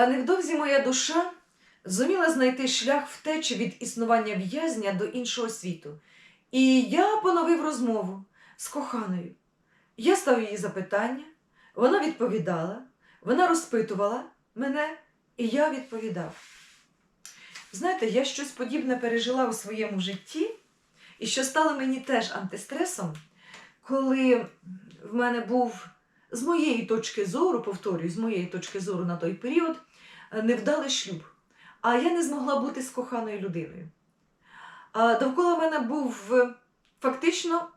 Та невдовзі моя душа зуміла знайти шлях втечі від існування в'язня до іншого світу. І я поновив розмову з коханою. Я став її запитання, вона відповідала, вона розпитувала мене, і я відповідав. Знаєте, я щось подібне пережила у своєму житті, і що стало мені теж антистресом, коли в мене був з моєї точки зору, повторюю, з моєї точки зору на той період, е, невдалий шлюб. А я не змогла бути з коханою людиною. А довкола мене був е, фактично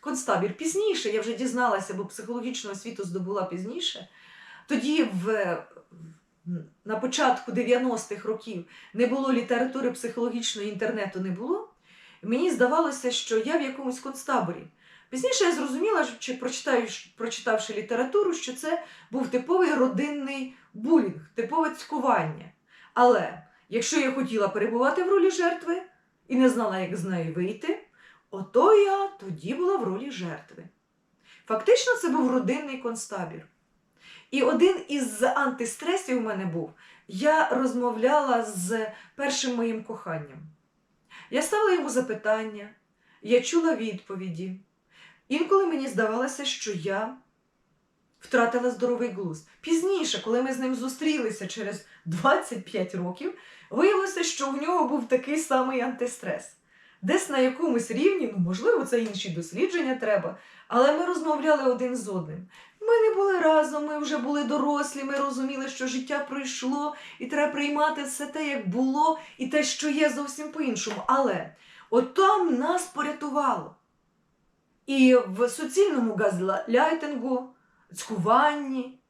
концтабір. Пізніше я вже дізналася, бо психологічну освіту здобула пізніше. Тоді, в, е, на початку 90-х років, не було літератури психологічної, інтернету не було. Мені здавалося, що я в якомусь концтаборі. Пізніше я зрозуміла, прочитавши, прочитавши літературу, що це був типовий родинний булінг, типове цькування. Але якщо я хотіла перебувати в ролі жертви і не знала, як з неї вийти, ото я тоді була в ролі жертви. Фактично, це був родинний концтабір. І один із антистресів у мене був: я розмовляла з першим моїм коханням. Я ставила йому запитання, я чула відповіді. Інколи мені здавалося, що я втратила здоровий глузд. Пізніше, коли ми з ним зустрілися через 25 років, виявилося, що в нього був такий самий антистрес. Десь на якомусь рівні, ну можливо, це інші дослідження треба, але ми розмовляли один з одним. Ми не були разом, ми вже були дорослі, ми розуміли, що життя пройшло, і треба приймати все те, як було, і те, що є зовсім по-іншому. Але от там нас порятувало. І в суцільному газляйтингу, цькуванні,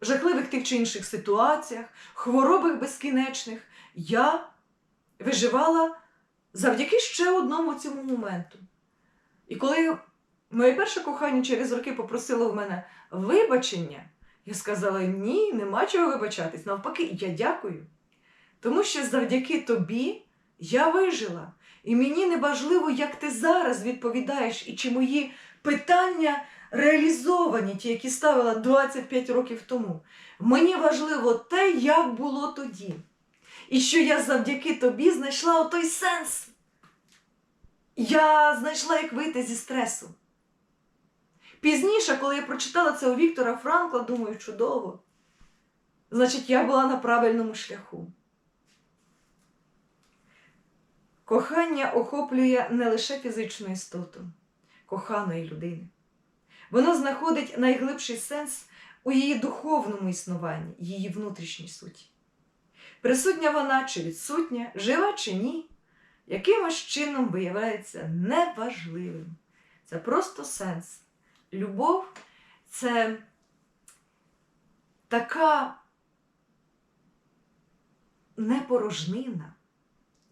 жахливих тих чи інших ситуаціях, хворобах безкінечних я виживала завдяки ще одному цьому моменту. І коли моє перше кохання через роки попросило в мене вибачення, я сказала: ні, нема чого вибачатись. Навпаки, я дякую. Тому що завдяки тобі я вижила. І мені не важливо, як ти зараз відповідаєш, і чи мої питання реалізовані, ті, які ставила 25 років тому. Мені важливо те, як було тоді. І що я завдяки тобі знайшла отой сенс. Я знайшла, як вийти зі стресу. Пізніше, коли я прочитала це у Віктора Франкла, думаю, чудово. Значить, я була на правильному шляху. Кохання охоплює не лише фізичну істоту, коханої людини. Воно знаходить найглибший сенс у її духовному існуванні, її внутрішній суті. Присутня вона чи відсутня, жива чи ні, якимось чином виявляється неважливим. Це просто сенс. Любов це така непорожнина,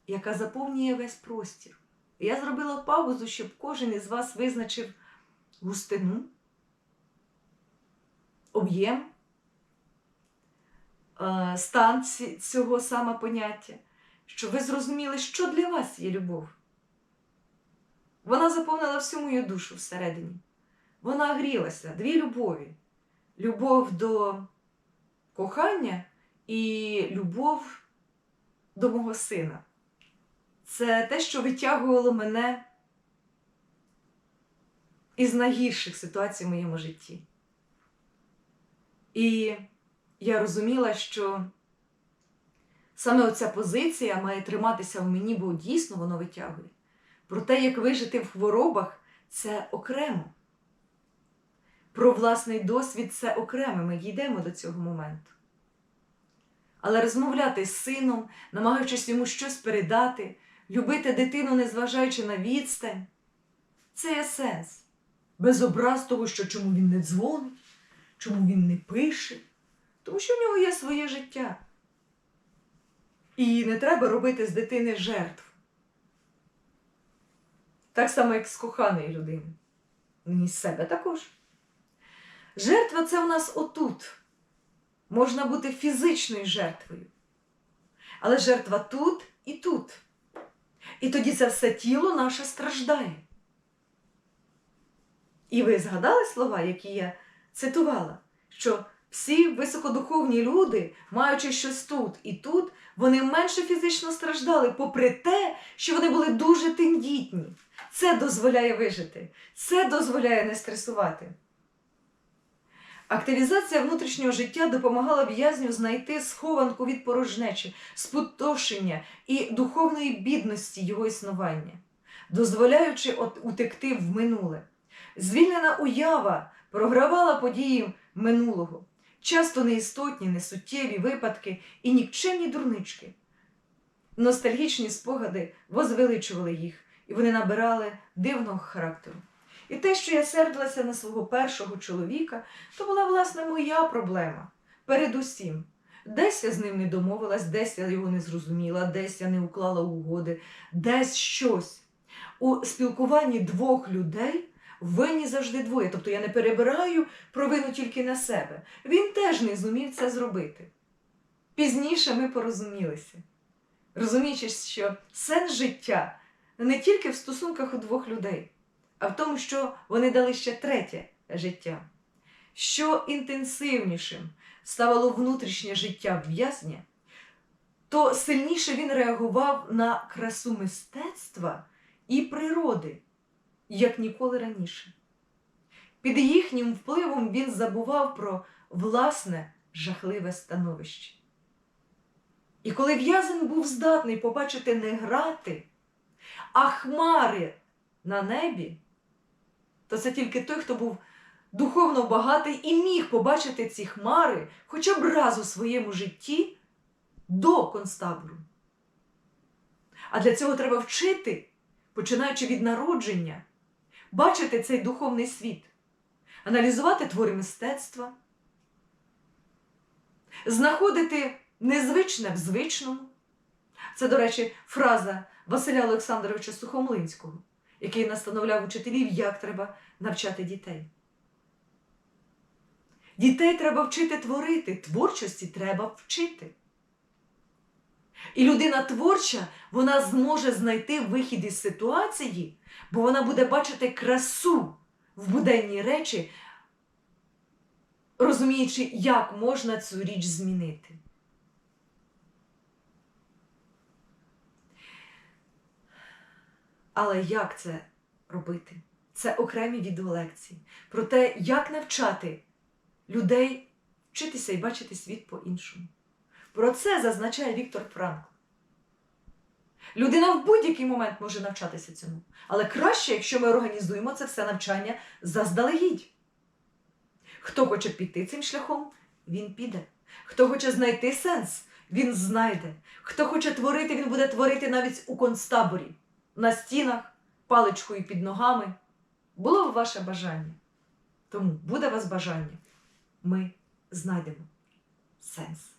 яка заповнює весь простір. Я зробила паузу, щоб кожен із вас визначив густину, об'єм, е, стан цього саме поняття, щоб ви зрозуміли, що для вас є любов. Вона заповнила всю мою душу всередині. Вона грілася, дві любові: любов до кохання і любов до мого сина. Це те, що витягувало мене із найгірших ситуацій в моєму житті. І я розуміла, що саме оця позиція має триматися в мені, бо дійсно воно витягує. Про те, як вижити в хворобах, це окремо. Про власний досвід це окремо. Ми дійдемо до цього моменту. Але розмовляти з сином, намагаючись йому щось передати, любити дитину, незважаючи на відстань, це є сенс. Без образ того, що чому він не дзвонить, чому він не пише, тому що в нього є своє життя. І не треба робити з дитини жертв. Так само, як з коханої людини. Ні з себе також. Жертва це в нас отут. Можна бути фізичною жертвою. Але жертва тут і тут. І тоді це все тіло наше страждає. І ви згадали слова, які я цитувала, що Всі високодуховні люди, маючи щось тут і тут, вони менше фізично страждали, попри те, що вони були дуже тендітні. Це дозволяє вижити, це дозволяє не стресувати. Активізація внутрішнього життя допомагала в'язню знайти схованку від порожнечі, спустошення і духовної бідності його існування, дозволяючи утекти в минуле. Звільнена уява програвала події минулого, часто неістотні, несуттєві випадки і нікчемні дурнички. Ностальгічні спогади возвеличували їх, і вони набирали дивного характеру. І те, що я сердилася на свого першого чоловіка, то була власне моя проблема. Передусім, десь я з ним не домовилась, десь я його не зрозуміла, десь я не уклала угоди, десь щось. У спілкуванні двох людей винні завжди двоє. Тобто я не перебираю провину тільки на себе. Він теж не зумів це зробити. Пізніше ми порозумілися, розуміючи, що сенс життя не тільки в стосунках у двох людей, а в тому, що вони дали ще третє життя. Що інтенсивнішим ставало внутрішнє життя в'язня, то сильніше він реагував на красу мистецтва і природи, як ніколи раніше. Під їхнім впливом він забував про власне жахливе становище. І коли в'язень був здатний побачити не грати, а хмари на небі, то це тільки той, хто був духовно багатий і міг побачити ці хмари хоча б раз у своєму житті до концтабору. А для цього треба вчити, починаючи від народження, бачити цей духовний світ, аналізувати твори мистецтва, знаходити незвичне в звичному. Це, до речі, фраза Василя Олександровича Сухомлинського, який настановляв учителів, як треба навчати дітей. Дітей треба вчити творити, творчості треба вчити. І людина творча, вона зможе знайти вихід із ситуації, бо вона буде бачити красу в буденній речі, розуміючи, як можна цю річ змінити. Але як це робити? Це окремі відеолекції про те, як навчати людей вчитися і бачити світ по-іншому. Про це зазначає Віктор Франкл. Людина в будь-який момент може навчатися цьому. Але краще, якщо ми організуємо це все навчання заздалегідь. Хто хоче піти цим шляхом, він піде. Хто хоче знайти сенс, він знайде. Хто хоче творити, він буде творити навіть у концтаборі, на стінах, паличкою під ногами. Було б ваше бажання. Тому буде вас бажання. Ми знайдемо сенс.